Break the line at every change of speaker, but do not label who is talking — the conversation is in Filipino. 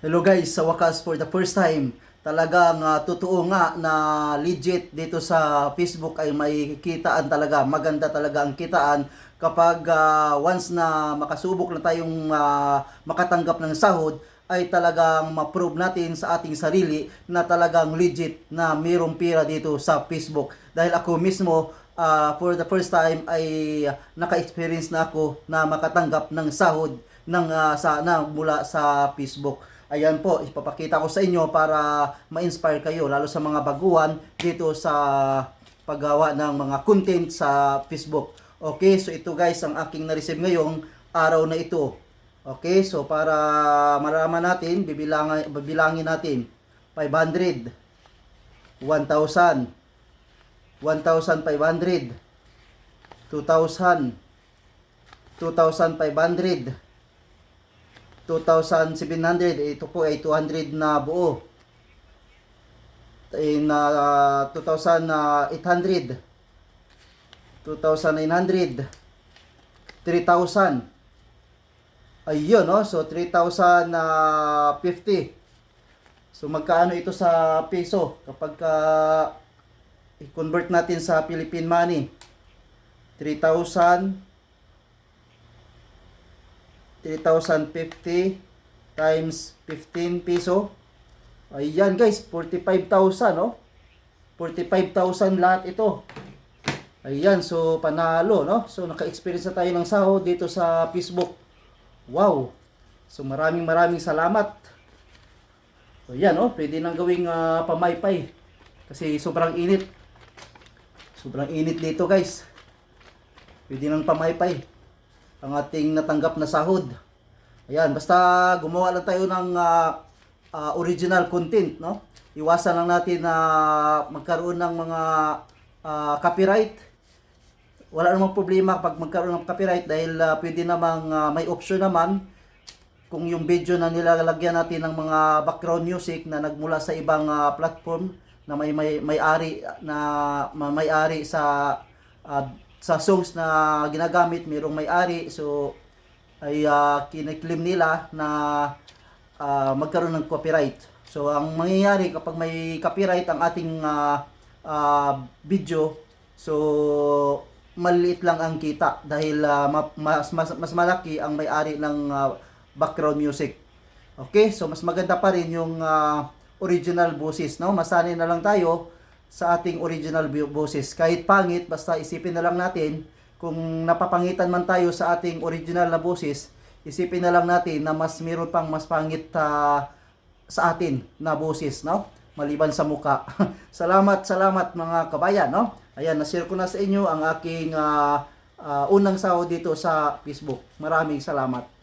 Hello guys, sa wakas for the first time, talagang ah, totoo nga na legit dito sa Facebook ay may kitaan talaga, maganda talaga ang kitaan kapag ah, once na makasubok na tayong ah, makatanggap ng sahod ay talagang ma-prove natin sa ating sarili na talagang legit na mayroong pira dito sa Facebook. Dahil ako mismo ah, for the first time ay naka-experience na ako na makatanggap ng sahod ng ah, sa na mula sa Facebook. Ayan po, ipapakita ko sa inyo para ma-inspire kayo lalo sa mga baguhan dito sa paggawa ng mga content sa Facebook. Okay, so ito guys ang aking na-receive ngayong araw na ito. Okay, so para malaman natin, bibilangin, bibilangin natin 500 1,000 1,500 2,000 2,500 2,700 ito po ay 200 na buo. In uh, 2,800 2,900 3,000 ayun no? So 3,050 so magkaano ito sa peso kapag ka i-convert natin sa Philippine money? 3,000 3,050 times 15 piso. Ayan guys, 45,000 no? 45,000 lahat ito. Ayan, so panalo no? So naka-experience na tayo ng sahod dito sa Facebook. Wow! So maraming maraming salamat. So yan no, pwede nang gawing ah, pamaypay. Kasi sobrang init. Sobrang init dito guys. Pwede nang pamaypay ang ating natanggap na sahod. Ayan, basta gumawa lang tayo ng ah, ah, original content, no? Iwasan lang natin na magkaroon ng mga ah, copyright. Wala namang problema kapag magkaroon ng copyright dahil ah, pwede namang ah, may option naman kung yung video na nilalagyan natin ng mga background music na nagmula sa ibang ah, platform na may may may-ari na ma- may-ari sa ah, sa songs na ginagamit mayroong may-ari so ay uh, kiniklaim nila na ah, magkaroon ng copyright. So ang mangyayari kapag may copyright ang ating ah, ah, video so maliit lang ang kita dahil ah, ma- mas, mas mas malaki ang may-ari ng ah, background music. Okay, so mas maganda pa rin yung ah, original boses, no? Masanay na lang tayo sa ating original boses. Kahit pangit, basta isipin na lang natin kung napapangitan man tayo sa ating original na boses, isipin na lang natin na mas meron pang mas pangit ah, sa atin na boses, no? Maliban sa muka. salamat, salamat mga kabayan, no? Ayan, na-share ko na sa inyo ang aking ah, ah, unang sahod dito sa Facebook. Maraming salamat.